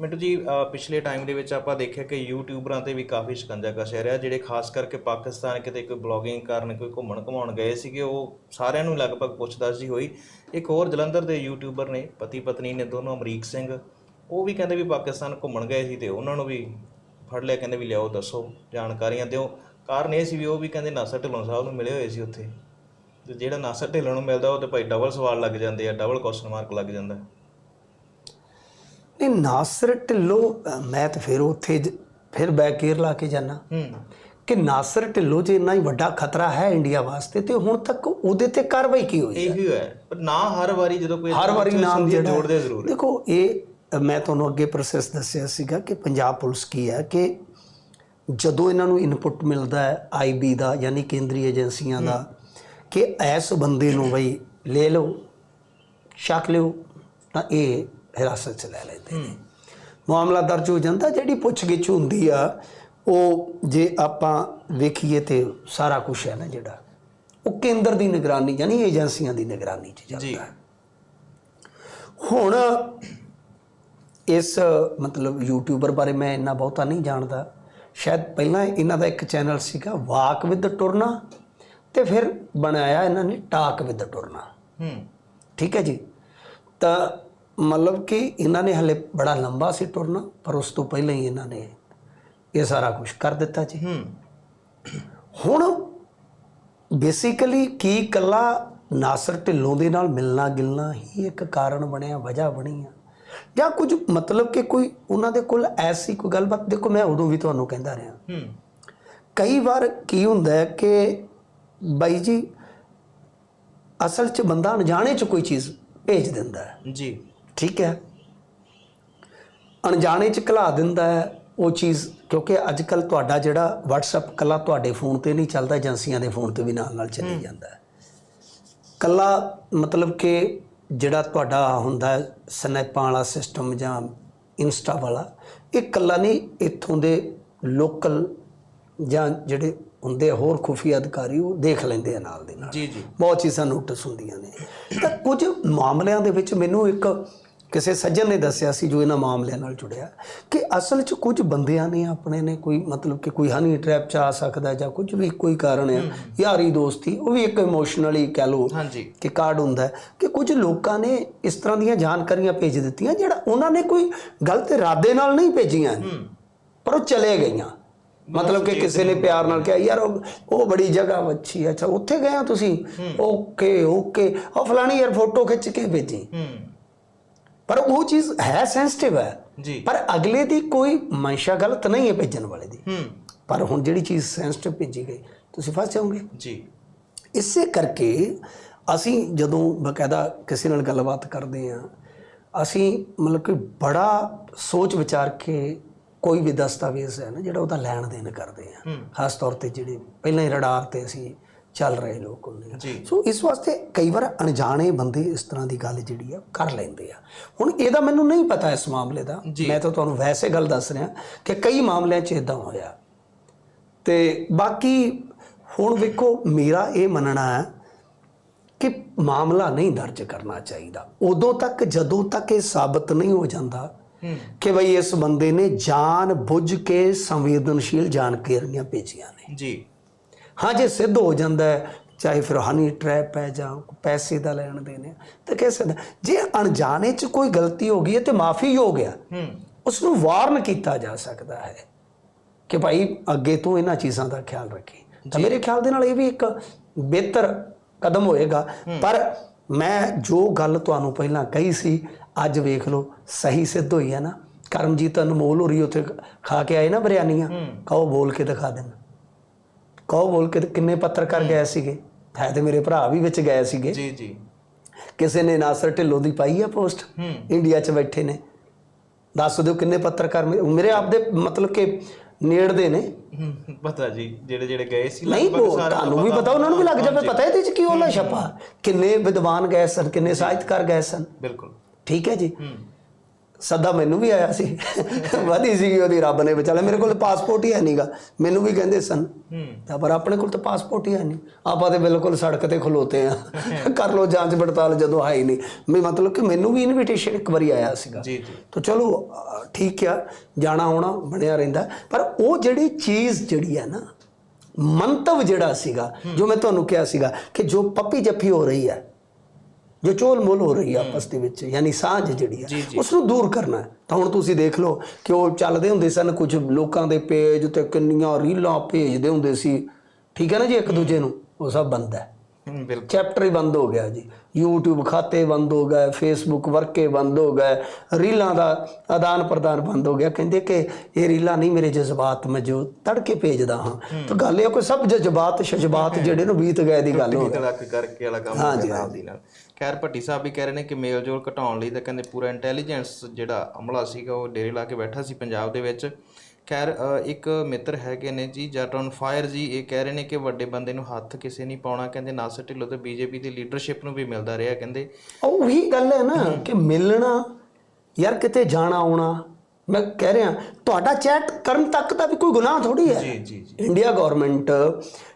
ਮਿੰਟੂ ਜੀ ਪਿਛਲੇ ਟਾਈਮ ਦੇ ਵਿੱਚ ਆਪਾਂ ਦੇਖਿਆ ਕਿ ਯੂਟਿਊਬਰਾਂ ਤੇ ਵੀ ਕਾਫੀ ਸ਼ਿਕੰਜਾ ਕਸਿਆ ਰਿਹਾ, ਜਿਹੜੇ ਖਾਸ ਕਰਕੇ ਪਾਕਿਸਤਾਨ ਕਿਤੇ ਕੋਈ ਬਲੌਗਿੰਗ ਕਰਨ, ਕੋਈ ਘੁੰਮਣ ਘੁਮਾਉਣ ਗਏ ਸੀਗੇ, ਉਹ ਸਾਰਿਆਂ ਨੂੰ ਲਗਭਗ ਪੁੱਛਦਾ ਸੀ ਹੋਈ। ਇੱਕ ਹੋਰ ਜਲੰਧਰ ਦੇ ਯੂਟਿਊਬਰ ਨੇ ਪਤੀ ਪਤਨੀ ਨੇ ਦੋਨੋਂ ਅਮਰੀਕ ਸਿੰਘ, ਉਹ ਵੀ ਕਹਿੰਦੇ ਵੀ ਪਾਕਿਸਤਾਨ ਘੁੰਮਣ ਗਏ ਸੀ ਤੇ ਉਹਨਾਂ ਨੂੰ ਵੀ ਫੜ ਲਿਆ, ਕਹਿੰਦੇ ਵੀ ਲਿਆਓ, ਦੱਸੋ, ਜਾਣਕਾਰੀਆਂ ਦਿਓ। ਕਾਰਨ ਇਹ ਸੀ ਵੀ ਉਹ ਵੀ ਕਹਿੰਦੇ ਨਾਸਰ ਢਿੱਲੋਂ ਸਾਹਿਬ ਨੂੰ ਮਿਲੇ ਹੋਏ ਸੀ ਉੱਥੇ। ਤੇ ਜਿਹੜਾ ਨਾਸਰ ਢਿੱਲੋਂ ਨੂੰ ਮਿਲਦਾ, ਉਹ ਤੇ ਭਾਈ ਡਬਲ ਸਵਾਲ ਲੱਗ ਜਾਂਦੇ ਆ ਡਬਲ ਕੁਐਸਚਨ ਮਾਰਕ ਲੱਗ ਜਾਂਦਾ। ਨਹੀਂ ਨਾਸਰ ਢਿੱਲੋਂ ਮੈਂ ਤਾਂ ਫਿਰ ਉੱਥੇ ਫਿਰ ਬੈਕ ਕੇਅਰ ਲਾ ਕੇ ਜਾਣਾ ਹੂੰ। ਕਿ ਨਾਸਰ ਢਿੱਲੋਂ ਜੇ ਇੰਨਾ ਹੀ ਵੱਡਾ ਖਤਰਾ ਹੈ ਇੰਡੀਆ ਵਾਸਤੇ ਤੇ ਹੁਣ ਤੱਕ ਉਹਦੇ ਤੇ ਕਾਰਵਾਈ ਕੀ ਹੋਈ ਇਹੀ ਹੈ। ਪਰ ਨਾ ਹਰ ਵਾਰੀ ਜਦੋਂ ਕੋਈ ਹਰ ਵਾਰੀ ਨਾਮ ਜੋੜਦੇ ਜ਼ਰੂਰ ਹੈ। ਦੇਖੋ ਇਹ ਮੈਂ ਤੁਹਾਨੂੰ ਅੱਗੇ ਪ੍ਰੋਸੈਸ ਦੱਸਿਆ ਸੀਗਾ ਕਿ ਪੰਜਾਬ ਪੁਲਿਸ ਕੀ ਹੈ ਕਿ ਜਦੋਂ ਇਹਨਾਂ ਨੂੰ ਇਨਪੁਟ ਮਿਲਦਾ ਹੈ ਆਈਬੀ ਦਾ ਯਾਨੀ ਕੇਂਦਰੀ ਏਜੰਸੀਆਂ ਦਾ ਕਿ ਇਸ ਬੰਦੇ ਨੂੰ ਬਈ ਲੈ ਲਓ ਸ਼ੱਕ ਲਿਓ। ਤਾਂ ਇਹ ਹਿਰਾਸਤ 'ਚ ਲੈ ਲੈਂਦੇ ਨੇ। ਮਾਮਲਾ ਦਰਜ ਹੋ ਜਾਂਦਾ ਜਿਹੜੀ ਪੁੱਛਗਿੱਛ ਹੁੰਦੀ ਆ ਉਹ ਜੇ ਆਪਾਂ ਵੇਖੀਏ ਤੇ ਸਾਰਾ ਕੁਝ ਹੈ ਨਾ ਜਿਹੜਾ ਉਹ ਕੇਂਦਰ ਦੀ ਨਿਗਰਾਨੀ ਯਾਨੀ ਏਜੰਸੀਆਂ ਦੀ ਨਿਗਰਾਨੀ 'ਚ ਜਾਂਦਾ ਹੈ। ਹੁਣ ਇਸ ਮਤਲਬ ਯੂਟਿਊਬਰ ਬਾਰੇ ਮੈਂ ਇੰਨਾ ਬਹੁਤਾ ਨਹੀਂ ਜਾਣਦਾ। ਸ਼ਾਇਦ ਪਹਿਲਾਂ ਇਹਨਾਂ ਦਾ ਇੱਕ ਚੈਨਲ ਸੀਗਾ ਵਾਕ ਵਿਦ ਟੁਰਨਾ ਤੇ ਫਿਰ ਬਣਾਇਆ ਇਹਨਾਂ ਨੇ ਟਾਕ ਵਿਦ ਟੁਰਨਾ। ਹੂੰ। ਠੀਕ ਹੈ ਜੀ? ਤਾਂ ਮਤਲਬ ਕਿ ਇਹਨਾਂ ਨੇ ਹਲੇ ਬੜਾ ਲੰਬਾ ਸੀ ਟੁਰਨਾ ਪਰ ਉਸ ਤੋਂ ਪਹਿਲਾਂ ਹੀ ਇਹਨਾਂ ਨੇ ਇਹ ਸਾਰਾ ਕੁਝ ਕਰ ਦਿੱਤਾ ਜੀ। ਹੂੰ। ਹੁਣ ਬੇਸਿਕਲੀ ਕੀ ਕੱਲਾ ਨਾਸਰ ਢਿੱਲੋਂ ਦੇ ਨਾਲ ਮਿਲਣਾ ਗਿਲਣਾ ਹੀ ਇੱਕ ਕਾਰਨ ਬਣਿਆ ਵਜ੍ਹਾ ਬਣੀ ਆ। ਜਾਂ ਕੁਝ ਮਤਲਬ ਕਿ ਕੋਈ ਉਹਨਾਂ ਦੇ ਕੋਲ ਐਸੀ ਕੋਈ ਗੱਲਬਾਤ ਦੇਖੋ ਮੈਂ ਉਦੋਂ ਵੀ ਤੁਹਾਨੂੰ ਕਹਿੰਦਾ ਰਿਹਾ। ਹੂੰ। ਕਈ ਵਾਰ ਕੀ ਹੁੰਦਾ ਹੈ ਕਿ ਬਾਈ ਜੀ ਅਸਲ 'ਚ ਬੰਦਾ ਅਣਜਾਣੇ 'ਚ ਕੋਈ ਚੀਜ਼ ਭੇਜ ਦਿੰਦਾ ਹੈ। ਜੀ। ਠੀਕ ਹੈ। ਅਣਜਾਣੇ 'ਚ ਘਲਾ ਦਿੰਦਾ ਹੈ ਉਹ ਚੀਜ਼ ਕਿਉਂਕਿ ਅੱਜ ਕੱਲ ਤੁਹਾਡਾ ਜਿਹੜਾ WhatsApp ਕੱਲਾ ਤੁਹਾਡੇ ਫੋਨ ਤੇ ਨਹੀਂ ਚੱਲਦਾ ਏਜੰਸੀਆਂ ਦੇ ਫੋਨ ਤੇ ਵੀ ਨਾਲ ਨਾਲ ਚੱਲੀ ਜਾਂਦਾ ਹੈ। ਕੱਲਾ ਮਤਲਬ ਕਿ ਜਿਹੜਾ ਤੁਹਾਡਾ ਹੁੰਦਾ ਸਨੈਪਾਂ ਵਾਲਾ ਸਿਸਟਮ ਜਾਂ ਇੰਸਟਾ ਵਾਲਾ ਇਹ ਕੱਲਾ ਨਹੀਂ ਇੱਥੋਂ ਦੇ ਲੋਕਲ ਜਾਂ ਜਿਹੜੇ ਹੁੰਦੇ ਹੋਰ ਖੁਫੀਆ ਅਧਿਕਾਰੀ ਉਹ ਦੇਖ ਲੈਂਦੇ ਆ ਨਾਲ ਦੇ ਨਾਲ। ਜੀ ਜੀ। ਬਹੁਤ ਚੀਜ਼ਾਂ ਨੋਟਿਸ ਹੁੰਦੀਆਂ ਨੇ। ਤਾਂ ਕੁਝ ਮਾਮਲਿਆਂ ਦੇ ਵਿੱਚ ਮੈਨੂੰ ਇੱਕ ਕਿਸੇ ਸੱਜਣ ਨੇ ਦੱਸਿਆ ਸੀ ਜੋ ਇਹਨਾਂ ਮਾਮਲਿਆਂ ਨਾਲ ਜੁੜਿਆ ਕਿ ਅਸਲ 'ਚ ਕੁਝ ਬੰਦਿਆਂ ਨੇ ਆਪਣੇ ਨੇ ਕੋਈ ਮਤਲਬ ਕਿ ਕੋਈ ਹਨੀ ਟ੍ਰੈਪ 'ਚ ਆ ਸਕਦਾ ਜਾਂ ਕੁਝ ਵੀ ਕੋਈ ਕਾਰਨ ਹੈ। ਯਾਰੀ ਦੋਸਤੀ ਉਹ ਵੀ ਇੱਕ ਇਮੋਸ਼ਨਲੀ ਕਹਿ ਹਾਂਜੀ। ਕਿ ਕਾਰਡ ਹੁੰਦਾ ਹੈ ਕਿ ਕੁਝ ਲੋਕਾਂ ਨੇ ਇਸ ਤਰ੍ਹਾਂ ਦੀਆਂ ਜਾਣਕਾਰੀਆਂ ਭੇਜ ਦਿੱਤੀਆਂ ਜਿਹੜਾ ਉਹਨਾਂ ਨੇ ਕੋਈ ਗਲਤ ਇਰਾਦੇ ਨਾਲ ਨਹੀਂ ਭੇਜੀਆਂ ਪਰ ਉਹ ਚਲੇ ਗਈਆਂ। ਮਤਲਬ ਕਿ ਕਿਸੇ ਨੇ ਪਿਆਰ ਨਾਲ ਕਿਹਾ ਯਾਰ ਉਹ ਬੜੀ ਜਗ੍ਹਾ ਅੱਛੀ ਹੈ ਅੱਛਾ ਉੱਥੇ ਗਏ ਹੋ ਤੁਸੀਂ? Okay okay. ਉਹ ਫਲਾਣੀ ਯਾਰ ਫੋਟੋ ਖਿੱਚ ਕੇ ਭੇਜੀ। ਹੂੰ। ਪਰ ਉਹ ਚੀਜ਼ ਹੈ ਸੈਂਸਿਟਿਵ ਹੈ। ਜੀ। ਪਰ ਅਗਲੇ ਦੀ ਕੋਈ ਮਨਸ਼ਾ ਗਲਤ ਨਹੀਂ ਹੈ ਭੇਜਣ ਵਾਲੇ ਦੀ। ਹੂੰ। ਪਰ ਹੁਣ ਜਿਹੜੀ ਚੀਜ਼ ਸੈਂਸਿਟਿਵ ਭੇਜੀ ਗਈ ਤੁਸੀਂ ਫਸ ਜਾਓਗੇ। ਜੀ। ਇਸੇ ਕਰਕੇ ਅਸੀਂ ਜਦੋਂ ਬਕਾਇਦਾ ਕਿਸੇ ਨਾਲ ਗੱਲਬਾਤ ਕਰਦੇ ਹਾਂ ਅਸੀਂ ਮਤਲਬ ਕਿ ਬੜਾ ਸੋਚ ਵਿਚਾਰ ਕੇ ਕੋਈ ਵੀ ਦਸਤਾਵੇਜ਼ ਹੈ ਨਾ ਜਿਹੜਾ ਉਹਦਾ ਲੈਣ ਦੇਣ ਕਰਦੇ ਹੂੰ। ਖਾਸ ਤੌਰ ਤੇ ਜਿਹੜੇ ਪਹਿਲਾਂ ਹੀ ਰਡਾਰ ਤੇ ਅਸੀਂ ਚੱਲ ਰਹੇ ਲੋਕ ਹੁੰਦੇ ਆ। ਸੋ ਇਸ ਵਾਸਤੇ ਕਈ ਵਾਰ ਅਣਜਾਣੇ ਬੰਦੇ ਇਸ ਤਰ੍ਹਾਂ ਦੀ ਗੱਲ ਜਿਹੜੀ ਆ ਕਰ ਲੈਂਦੇ ਆ। ਹੁਣ ਇਹਦਾ ਮੈਨੂੰ ਨਹੀਂ ਪਤਾ ਇਸ ਮਾਮਲੇ ਦਾ। ਮੈਂ ਤਾਂ ਤੁਹਾਨੂੰ ਵੈਸੇ ਗੱਲ ਦੱਸ ਰਿਹਾ ਕਿ ਕਈ ਮਾਮਲਿਆਂ 'ਚ ਇਦਾਂ ਹੋਇਆ। ਤੇ ਬਾਕੀ ਹੁਣ ਵੇਖੋ ਮੇਰਾ ਇਹ ਮੰਨਣਾ ਹੈ ਕਿ ਮਾਮਲਾ ਨਹੀਂ ਦਰਜ ਕਰਨਾ ਚਾਹੀਦਾ। ਉਦੋਂ ਤੱਕ ਜਦੋਂ ਤੱਕ ਇਹ ਸਾਬਤ ਨਹੀਂ ਹੋ ਜਾਂਦਾ ਕਿ ਭਈ ਇਸ ਬੰਦੇ ਨੇ ਜਾਣ ਬੁੱਝ ਕੇ ਸੰਵੇਦਨਸ਼ੀਲ ਜਾਣਕਾਰੀਆਂ ਭੇਜੀਆਂ ਨੇ। ਜੀ। ਹਾਂ ਜੇ ਸਿੱਧ ਹੋ ਜਾਂਦਾ ਹੈ ਚਾਹੇ ਫਿਰ ਹਨੀ ਟ੍ਰੈਪ ਹੈ ਜਾਂ ਪੈਸੇ ਦਾ ਲੈਣ ਦੇਣ ਹੈ ਤਾਂ ਕਹਿ ਸਕਦਾ ਜੇ ਅਣਜਾਣੇ ਚ ਕੋਈ ਗਲਤੀ ਹੋ ਗਈ ਹੈ ਤੇ ਮਾਫੀ ਹੋ ਗਿਆ ਹੂੰ। ਉਸ ਨੂੰ ਵਾਰਨ ਕੀਤਾ ਜਾ ਸਕਦਾ ਹੈ ਕਿ ਭਾਈ ਅੱਗੇ ਤੋਂ ਇਹਨਾਂ ਚੀਜ਼ਾਂ ਦਾ ਖਿਆਲ ਰੱਖੀ। ਤਾਂ ਮੇਰੇ ਖਿਆਲ ਦੇ ਨਾਲ ਇਹ ਵੀ ਇੱਕ ਬਿਹਤਰ ਕਦਮ ਹੋਏਗਾ। ਪਰ ਮੈਂ ਜੋ ਗੱਲ ਤੁਹਾਨੂੰ ਪਹਿਲਾਂ ਕਹੀ ਸੀ ਅੱਜ ਵੇਖ ਲਓ ਸਹੀ ਸਿੱਧ ਹੋਈ ਹੈ ਨਾ। ਕਰਮਜੀਤ ਅਨਮੋਲ ਹੋਰੀ ਉੱਥੇ ਖਾ ਕੇ ਆਏ ਨਾ ਬਰਿਆਨੀਆਂ ਕਹੋ ਬੋਲ ਕੇ ਦਿਖਾ ਦੇਣ ਕਹੋ ਬੋਲ ਕੇ ਕਿੰਨੇ ਪੱਤਰਕਾਰ ਗਏ ਸੀਗੇ? ਹੈ ਤੇ ਮੇਰੇ ਭਰਾ ਵੀ ਵਿੱਚ ਗਏ ਸੀਗੇ। ਜੀ ਜੀ। ਕਿਸੇ ਨੇ ਨਾਸਰ ਢਿੱਲੋਂ ਦੀ ਪਾਈ ਆ ਪੋਸਟ? ਇੰਡੀਆ 'ਚ ਬੈਠੇ ਨੇ। ਦੱਸ ਦਿਓ ਕਿੰਨੇ ਪੱਤਰਕਾਰ ਮੇਰੇ ਆਪ ਦੇ ਮਤਲਬ ਕਿ ਨੇੜਦੇ ਨੇ। ਪਤਾ ਜੀ ਜਿਹੜੇ ਜਿਹੜੇ ਗਏ ਸੀ ਲਗਭਗ ਸਾਰਿਆਂ ਤੁਹਾਨੂੰ ਵੀ ਪਤਾ ਉਹਨਾਂ ਨੂੰ ਵੀ ਲੱਗ ਜਾਵੇ ਪਤਾ ਇਹਦੇ 'ਚ ਕੀ ਹੋਣਾ ਛਪਾ ਕਿੰਨੇ ਵਿਦਵਾਨ ਗਏ ਸਨ ਕਿੰਨੇ ਸਾਹਿਤਕਾਰ ਗਏ ਸਨ। ਬਿਲਕੁਲ। ਠੀਕ ਹੈ ਜੀ। ਸੱਦਾ ਮੈਨੂੰ ਵੀ ਆਇਆ ਸੀ। ਵਧੀ ਸੀਗੀ ਉਹਦੀ ਰੱਬ ਨੇ ਵਿਚਾਲੇ ਮੇਰੇ ਕੋਲ ਪਾਸਪੋਰਟ ਹੀ ਹੈ ਨਹੀਂਗਾ ਮੈਨੂੰ ਵੀ ਕਹਿੰਦੇ ਸਨ। ਹੂੰ। ਤਾਂ ਪਰ ਆਪਣੇ ਕੋਲ ਤਾਂ ਪਾਸਪੋਰਟ ਹੀ ਹੈ ਨਹੀਂ ਆਪਾਂ ਤੇ ਬਿਲਕੁਲ ਸੜਕ ਤੇ ਖਲੋਤੇ ਆ ਕਰ ਲੋ ਜਾਂਚ ਪੜਤਾਲ ਜਦੋਂ ਹੈ ਹੀ ਨਹੀਂ ਵੀ ਮਤਲਬ ਕਿ ਮੈਨੂੰ ਵੀ ਇਨਵੀਟੇਸ਼ਨ ਇੱਕ ਵਾਰੀ ਆਇਆ ਸੀਗਾ। ਜੀ ਜੀ। ਤਾਂ ਚਲੋ ਠੀਕ ਆ। ਜਾਣਾ ਆਉਣਾ ਬਣਿਆ ਰਹਿੰਦਾ। ਪਰ ਉਹ ਜਿਹੜੀ ਚੀਜ਼ ਜਿਹੜੀ ਹੈ ਨਾ ਮੰਤਵ ਜਿਹੜਾ ਸੀਗਾ ਜੋ ਮੈਂ ਤੁਹਾਨੂੰ ਕਿਹਾ ਸੀਗਾ ਕਿ ਜੋ ਪੱਪੀ ਜੱਫੀ ਹੋ ਰਹੀ ਹੈ ਜੋ ਚੋਲ ਮੋਲ ਹੋ ਰਹੀ ਹੈ। ਆਪਸ ਦੇ ਵਿੱਚ ਯਾਨੀ ਸਾਂਝ ਜਿਹੜੀ ਜੀ, ਹੈ ਉਸ ਨੂੰ ਦੂਰ ਕਰਨਾ। ਤਾਂ ਹੁਣ ਤੁਸੀਂ ਦੇਖ ਲਓ ਕਿ ਉਹ ਚੱਲਦੇ ਹੁੰਦੇ ਸਨ ਕੁਝ ਲੋਕਾਂ ਦੇ ਪੇਜ ਤੇ ਕਿੰਨੀਆਂ ਰੀਲਾਂ ਭੇਜਦੇ ਹੁੰਦੇ ਸੀ। ਠੀਕ ਹੈ ਨਾ ਜੀ ਇੱਕ ਦੂਜੇ ਨੂੰ? ਉਹ ਸਭ ਬੰਦ ਹੈ। ਬਿਲਕੁਲ। ਚੈਪਟਰ ਹੀ ਬੰਦ ਹੋ ਗਿਆ ਜੀ। YouTube ਖਾਤੇ ਬੰਦ ਹੋ ਗਏ Facebook ਵਰਕੇ ਬੰਦ ਹੋ ਗਏ ਰੀਲਾਂ ਦਾ ਆਦਾਨ ਪ੍ਰਦਾਨ ਬੰਦ ਹੋ ਗਿਆ। ਕਹਿੰਦੇ ਕਿ ਇਹ ਰੀਲਾਂ ਨਹੀਂ ਮੇਰੇ ਜਜ਼ਬਾਤ ਮੈਂ ਜੋ ਤੜਕੇ ਭੇਜਦਾ ਹਾਂ। ਤਾਂ ਗੱਲ ਇਹ ਆ ਕੋਈ ਸਭ ਜਜ਼ਬਾਤ ਸ਼ਜਬਾਤ ਜਿਹੜੇ ਨੂੰ ਬੀਤ ਗਏ ਦੀ ਗੱਲ ਹੋ ਟਿਕ ਲੱਕ ਕਰਕੇ ਵਾਲਾ ਕੰਮ ਹੋ ਨਾਲ। ਖੈਰ ਭੱਟੀ ਸਾਹਿਬ ਵੀ ਕਹਿ ਰਹੇ ਨੇ ਕਿ ਮੇਲ ਜੋਲ ਘਟਾਉਣ ਲਈ ਤਾਂ ਕਹਿੰਦੇ ਪੂਰਾ ਇੰਟੈਲੀਜੈਂਸ ਜਿਹੜਾ ਅਮਲਾ ਸੀਗਾ ਉਹ ਡੇਰੇ ਲਾ ਕੇ ਬੈਠਾ ਸੀ ਪੰਜਾਬ ਦੇ ਵਿੱਚ। ਖੈਰ ਇੱਕ ਮਿੱਤਰ ਹੈਗੇ ਨੇ ਜੀ ਜੱਟ ਔਨ ਫਾਇਰ ਜੀ ਇਹ ਕਹਿ ਰਹੇ ਨੇ ਕਿ ਵੱਡੇ ਬੰਦੇ ਨੂੰ ਹੱਥ ਕਿਸੇ ਨਹੀਂ ਪਾਉਣਾ ਕਹਿੰਦੇ ਨਾਸਰ ਢਿੱਲੋਂ ਤੇ ਬੀਜੇਪੀ ਦੀ ਲੀਡਰਸ਼ਿਪ ਨੂੰ ਵੀ ਮਿਲਦਾ ਰਿਹਾ ਕਹਿੰਦੇ। ਉਹੀ ਗੱਲ ਹੈ ਨਾ ਕਿ ਮਿਲਣਾ ਯਾਰ ਕਿਤੇ ਜਾਣਾ ਆਉਣਾ। ਮੈਂ ਕਹਿ ਰਿਹਾ ਤੁਹਾਡਾ ਚੈਟ ਕਰਨ ਤੱਕ ਦਾ ਵੀ ਕੋਈ ਗੁਨਾਹ ਥੋੜੀ ਹੈ। ਜੀ ਜੀ ਜੀ। ਇੰਡੀਆ ਗਵਰਨਮੈਂਟ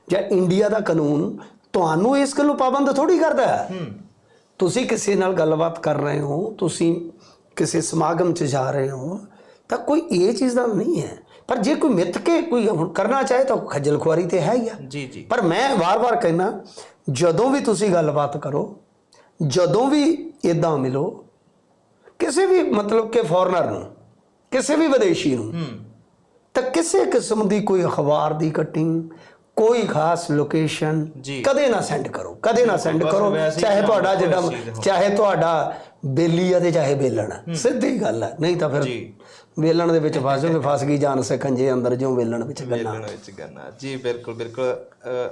ਜਾਂ ਇੰਡੀਆ ਦਾ ਕਾਨੂੰਨ ਤੁਹਾਨੂੰ ਇਸ ਗੱਲੋਂ ਪਾਬੰਦ ਥੋੜੀ ਕਰਦਾ ਹੈ। ਹੂੰ। ਤੁਸੀਂ ਕਿਸੇ ਨਾਲ ਗੱਲਬਾਤ ਕਰ ਰਹੇ ਹੋ ਤੁਸੀਂ ਕਿਸੇ ਸਮਾਗਮ 'ਚ ਜਾ ਰਹੇ ਹੋ ਤਾਂ ਕੋਈ ਇਹ ਚੀਜ਼ ਦਾ ਨਹੀਂ ਹੈ। ਪਰ ਜੇ ਕੋਈ ਮਿੱਥ ਕੇ ਕੋਈ ਹੁਣ ਕਰਨਾ ਚਾਹੇ ਤਾਂ ਖੱਜਲ ਖੁਆਰੀ ਤੇ ਹੈ ਹੀ ਆ। ਜੀ ਜੀ। ਪਰ ਮੈਂ ਵਾਰ-ਵਾਰ ਕਹਿਣਾ ਜਦੋਂ ਵੀ ਤੁਸੀਂ ਗੱਲਬਾਤ ਕਰੋ ਜਦੋਂ ਵੀ ਇਦਾਂ ਮਿਲੋ ਕਿਸੇ ਵੀ ਮਤਲਬ ਕਿ ਫੋਰਨਰ ਨੂੰ ਕਿਸੇ ਵੀ ਵਿਦੇਸ਼ੀ ਨੂੰ ਤਾਂ ਕਿਸੇ ਕਿਸਮ ਦੀ ਕੋਈ ਅਖਬਾਰ ਦੀ ਕਟਿੰਗ ਕੋਈ ਖਾਸ ਲੋਕੇਸ਼ਨ ਜੀ। ਕਦੇ ਨਾ ਸੈਂਡ ਕਰੋ ਕਦੇ ਨਾ ਸੈਂਡ ਕਰੋ। ਚਾਹੇ ਤੁਹਾਡਾ ਜਿਹੜਾ। ਚਾਹੇ ਤੁਹਾਡਾ ਬੇਲੀ ਆ ਤੇ ਚਾਹੇ ਬੇਲਣ। ਸਿੱਧੀ ਗੱਲ ਹੈ ਨਹੀਂ ਤਾਂ ਫਿਰ ਜੀ। ਵੇਲਣ ਦੇ ਵਿੱਚ ਫਸ ਜਾਓਗੇ ਫਸ ਗਈ ਜਾਨ ਸਕੰਜੇ ਅੰਦਰ ਜੋ ਵੇਲਣ ਵਿੱਚ ਗੰਨਾ ਵੇਲਣ ਵਿੱਚ ਗੰਨਾ ਜੀ ਬਿਲਕੁਲ ਬਿਲਕੁਲ।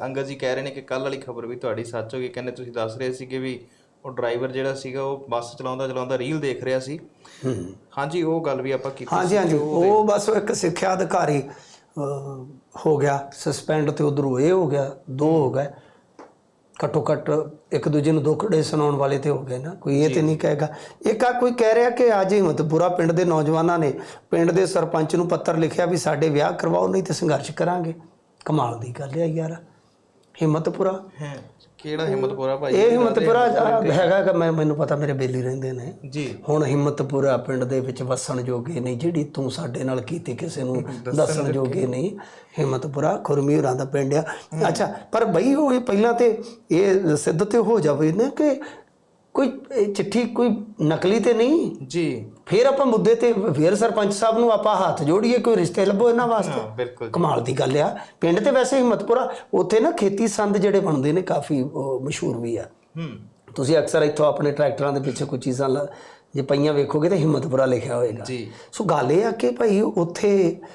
ਅੰਗਦ ਜੀ ਕਹਿ ਰਹੇ ਨੇ ਕਿ ਕੱਲ ਵਾਲੀ ਖਬਰ ਵੀ ਤੁਹਾਡੀ ਸੱਚ ਹੋ ਗਈ। ਕਹਿੰਦੇ ਤੁਸੀਂ ਦੱਸ ਰਹੇ ਸੀ ਕਿ ਵੀ ਉਹ ਡਰਾਈਵਰ ਜਿਹੜਾ ਸੀਗਾ ਉਹ ਬੱਸ ਚਲਾਉਂਦਾ ਚਲਾਉਂਦਾ ਰੀਲ ਦੇਖ ਰਿਹਾ ਸੀ। ਹਾਂਜੀ ਉਹ ਗੱਲ ਵੀ ਆਪਾਂ ਕੀਤੀ ਹਾਂਜੀ ਹਾਂਜੀ। ਉਹ ਬਸ ਇੱਕ ਸਿੱਖਿਆ ਅਧਿਕਾਰੀ ਹੋ ਗਿਆ ਸਸਪੈਂਡ ਤੇ ਉਧਰੋਂ ਇਹ ਹੋ ਗਿਆ ਦੋ ਹੋ ਗਏ। ਘੱਟੋ ਘੱਟ ਇੱਕ ਦੂਜੇ ਨੂੰ ਦੁੱਖੜੇ ਸੁਣਾਉਣ ਵਾਲੇ ਤੇ ਹੋ ਗਏ ਨਾ ਕੋਈ ਇਹ ਤੇ ਨਹੀਂ ਕਹੇਗਾ। ਇੱਕ ਆ ਕੋਈ ਕਹਿ ਰਿਹਾ ਕਿ ਅੱਜ ਹਿੰਮਤਪੁਰਾ ਪਿੰਡ ਦੇ ਨੌਜਵਾਨਾਂ ਨੇ ਪਿੰਡ ਦੇ ਸਰਪੰਚ ਨੂੰ ਪੱਤਰ ਲਿਖਿਆ ਵੀ ਸਾਡੇ ਵਿਆਹ ਕਰਵਾਓ ਨਹੀਂ ਤੇ ਸੰਘਰਸ਼ ਕਰਾਂਗੇ। ਕਮਾਲ ਦੀ ਗੱਲ ਹੈ ਯਾਰ ਹਿੰਮਤਪੁਰਾ। ਹੈ। ਕਿਹੜਾ ਹਿੰਮਤਪੁਰਾ ਭਾਈ? ਇਹ ਹਿੰਮਤਪੁਰਾ ਹੈਗਾ ਕਿ ਮੈਂ ਮੈਨੂੰ ਪਤਾ ਮੇਰੇ ਬੇਲੀ ਰਹਿੰਦੇ ਨੇ। ਜੀ। ਹੁਣ ਹਿੰਮਤਪੁਰਾ ਪਿੰਡ ਦੇ ਵਿੱਚ ਵਸਣ ਜੋਗੇ ਨਹੀਂ ਜਿਹੜੀ ਤੂੰ ਸਾਡੇ ਨਾਲ ਕੀਤੀ ਕਿਸੇ ਨੂੰ ਦੱਸਣ ਜੋਗੇ ਨਹੀਂ। ਹਿੰਮਤਪੁਰਾ ਖੁਰਮੀ ਹੋਰਾਂ ਦਾ ਪਿੰਡ ਆ। ਅੱਛਾ ਪਰ ਬਈ ਉਹ ਇਹ ਪਹਿਲਾਂ ਤੇ ਇਹ ਸਿੱਧ ਤੇ ਹੋ ਜਾਵੇ ਨਾ ਕਿ ਕੋਈ ਇਹ ਚਿੱਠੀ ਕੋਈ ਨਕਲੀ ਤੇ ਨਹੀਂ? ਜੀ। ਫਿਰ ਆਪਾਂ ਮੁੱਦੇ ਤੇ ਫਿਰ ਸਰਪੰਚ ਸਾਹਿਬ ਨੂੰ ਆਪਾਂ ਹੱਥ ਜੋੜੀਏ ਕੋਈ ਰਿਸ਼ਤੇ ਲੱਭੋ ਇਹਨਾਂ ਵਾਸਤੇ? ਬਿਲਕੁਲ ਕਮਾਲ ਦੀ ਗੱਲ ਆ। ਪਿੰਡ ਤੇ ਵੈਸੇ ਹਿੰਮਤਪੁਰਾ ਉੱਥੇ ਨਾ ਖੇਤੀ ਸੰਦ ਜਿਹੜੇ ਬਣਦੇ ਨੇ ਕਾਫੀ ਉਹ, ਮਸ਼ਹੂਰ ਵੀ ਆ। ਹੂੰ। ਤੁਸੀਂ ਅਕਸਰ ਇੱਥੋਂ ਆਪਣੇ ਟਰੈਕਟਰਾਂ ਦੇ ਪਿੱਛੇ ਕੋਈ ਚੀਜ਼ਾਂ ਲ- ਜੇ ਪਈਆਂ ਵੇਖੋਗੇ ਤਾਂ ਹਿੰਮਤਪੁਰਾ ਲਿਖਿਆ ਹੋਏਗਾ। ਜੀ। ਸੋ ਗੱਲ ਇਹ ਆ ਕਿ ਭਾਈ ਉੱਥੇ